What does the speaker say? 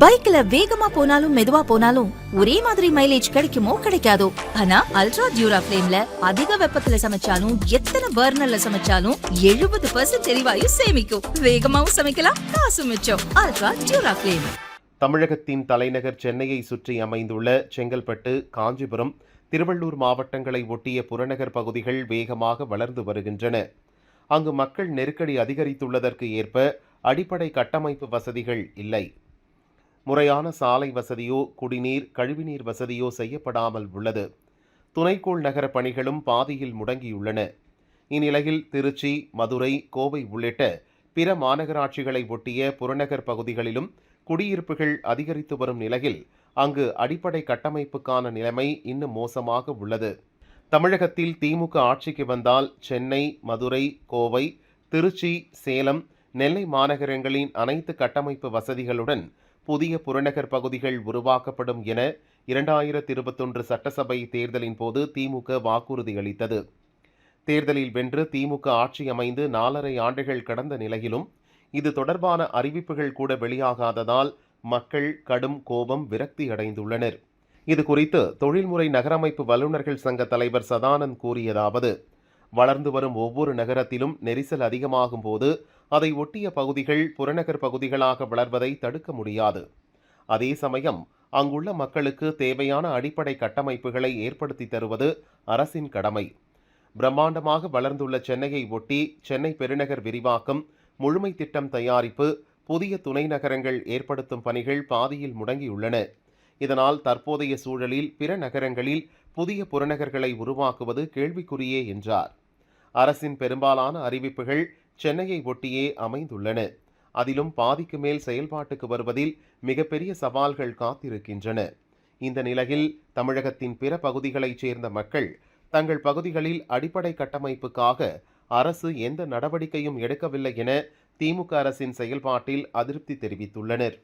பைக்ல வேகமா போனாலும் மெதுவா போனாலும் ஒரே மாதிரி மைலேஜ் கிடைக்குமோ கிடைக்காதோ? ஆனா அல்ட்ரா டியூரா பிளேம்ல அதிக வெப்பத்துல சமைச்சாலும் எத்தனை பர்னர்ல சமைச்சாலும் எழுபது பர்சன்ட் எரிவாயு சேமிக்கும். வேகமாவும் சமைக்கலாம் காசு மிச்சம். அல்ட்ரா டியூரா பிளேம் தமிழகத்தின் தலைநகர் சென்னையை சுற்றி அமைந்துள்ள செங்கல்பட்டு காஞ்சிபுரம் திருவள்ளூர் மாவட்டங்களை ஒட்டிய புறநகர் பகுதிகள் வேகமாக வளர்ந்து வருகின்றன. அங்கு மக்கள் நெருக்கடி அதிகரித்துள்ளதற்கு ஏற்ப அடிப்படை கட்டமைப்பு வசதிகள் இல்லை. முறையான சாலை வசதியோ குடிநீர் கழிவுநீர் வசதியோ செய்யப்படாமல் உள்ளது. துணைக்கோள் நகர பணிகளும் பாதியில் முடங்கியுள்ளன. இந்நிலையில் திருச்சி மதுரை கோவை உள்ளிட்ட பிற மாநகராட்சிகளை ஒட்டிய புறநகர் பகுதிகளிலும் குடியிருப்புகள் அதிகரித்து வரும் நிலையில் அங்கு அடிப்படை கட்டமைப்புக்கான நிலைமை இன்னும் மோசமாக உள்ளது. தமிழகத்தில் திமுக ஆட்சிக்கு வந்தால் சென்னை மதுரை கோவை திருச்சி சேலம் நெல்லை மாநகரங்களின் அனைத்து கட்டமைப்பு வசதிகளுடன் புதிய புறநகர் பகுதிகள் உருவாக்கப்படும் என இரண்டாயிரத்தி இருபத்தொன்று சட்டசபை தேர்தலின் போது திமுக வாக்குறுதி அளித்தது. தேர்தலில் வென்று திமுக ஆட்சி அமைந்து நாலரை ஆண்டுகள் கடந்த நிலையிலும் இது தொடர்பான அறிவிப்புகள் கூட வெளியாகாததால் மக்கள் கடும் கோபம் விரக்தி அடைந்துள்ளனர். இது குறித்து தொழில்முறை நகரமைப்பு வல்லுநர்கள் சங்க தலைவர் சதானந்த் கூறியதாவது வளர்ந்து வரும் ஒவ்வொரு நகரத்திலும் நெரிசல் அதிகமாகும் போது அதை ஒட்டிய பகுதிகள் புறநகர் பகுதிகளாக வளர்வதை தடுக்க முடியாது. அதே சமயம் அங்குள்ள மக்களுக்கு தேவையான அடிப்படை கட்டமைப்புகளை ஏற்படுத்தி தருவது அரசின் கடமை. பிரம்மாண்டமாக வளர்ந்துள்ள சென்னையை ஒட்டி சென்னை பெருநகர் விரிவாக்கம் முழுமை திட்டம் தயாரிப்பு புதிய துணை நகரங்கள் ஏற்படுத்தும் பணிகள் பாதியில் முடங்கியுள்ளன. இதனால் தற்போதைய சூழலில் பிற நகரங்களில் புதிய புறநகர்களை உருவாக்குவது கேள்விக்குறியே என்றார். அரசின் பெரும்பாலான அறிவிப்புகள் சென்னையை ஒட்டியே அமைந்துள்ளன. அதிலும் பாதிக்கு மேல் செயல்பாட்டுக்கு வருவதில் மிகப்பெரிய சவால்கள் காத்திருக்கின்றன. இந்த நிலையில் தமிழகத்தின் பிற பகுதிகளைச் சேர்ந்த மக்கள் தங்கள் பகுதிகளில் அடிப்படை கட்டமைப்புக்காக அரசு எந்த நடவடிக்கையும் எடுக்கவில்லை என திமுக அரசின் செயல்பாட்டில் அதிருப்தி தெரிவித்துள்ளனர்.